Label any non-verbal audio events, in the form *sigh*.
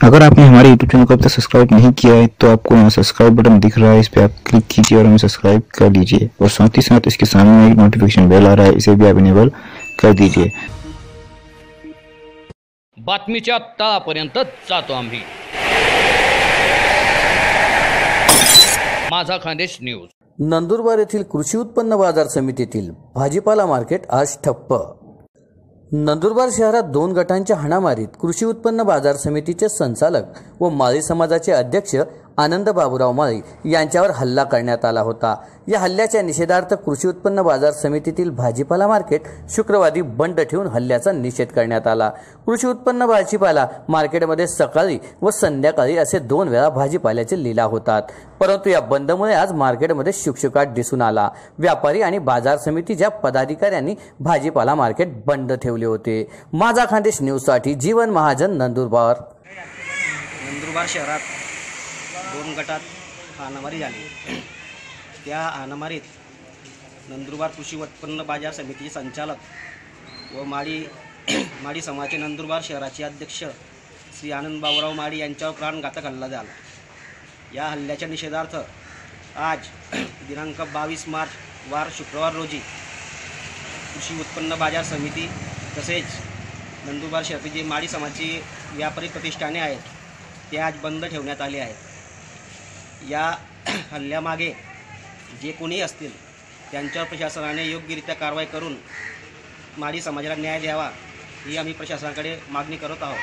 अगर आपने हमारे यूट्यूब चैनल को अब तक सब्सक्राइब नहीं किया है तो आपको यहाँ सब्सक्राइब बटन दिख रहा है इस पर आप क्लिक कीजिए और हमें सब्सक्राइब कर लीजिए। और साथ ही साथ इसके सामने एक नोटिफिकेशन बेल आ रहा है इसे भी आप इनेबल कर दीजिए। बातमीच्या तळापर्यंत जातो आम्ही। माझा खानदेश न्यूज़। नंदुरबार येथील कृषी उत्पन्न बाज़ार समितीतील भाजीपाला मार्केट आज ठप्प। नंदुरबार शहरात दोन गटांच्या हाणामारीत कृषी उत्पन्न बाजार समितीचे संचालक व माळी समाजाचे अध्यक्ष आनंद बाबूराव मळी यांच्यावर हल्ला करण्यात आला होता. या हल्ल्याच्या निषेधार्थ कृषी उत्पन्न बाजार समितीतील भाजीपाला मार्केट शुक्रवारी बंद ठेवून हल्ल्याचा निषेध करण्यात आला. कृषी उत्पन्न भाजीपाला मार्केटमध्ये सकाळी व संध्याकाळी असे दोन वेळा भाजीपाल्याचे लिलाव होतात. परंतु या बंदमुळे आज मार्केटमध्ये शुकशुकाट दिसून आला. व्यापारी आणि बाजार समितीच्या पदाधिकाऱ्यांनी भाजीपाला मार्केट बंद ठेवले होते. माझा खानदेश न्यूजसाठी जीवन महाजन नंदुरबार. नंदुरबार शहरात दोन गटात हाणामारी झाली. त्या हाणामारीत नंदुरबार कृषी उत्पन्न बाजार समितीचे संचालक व माडी माडी समाजाचे नंदुरबार शहराचे अध्यक्ष श्री आनंद बाबुराव माडी यांच्यावर प्राणघातक हल्ला झाला. या हल्ल्याच्या निषेधार्थ आज दिनांक बावीस मार्च वार शुक्रवार रोजी कृषी उत्पन्न बाजार समिती तसेच नंदुरबार शहरातील जे माडी समाजाची व्यापारी प्रतिष्ठाने आहेत ते आज बंद ठेवण्यात आले आहेत. या *clears throat* हल्ल्यामागे जे कोणी असतील त्यांच्यावर प्रशासनाने योग्यरित्या कारवाई करून माडी समाजाला न्याय द्यावा ही आम्ही प्रशासनाकडे मागणी करत आहोत.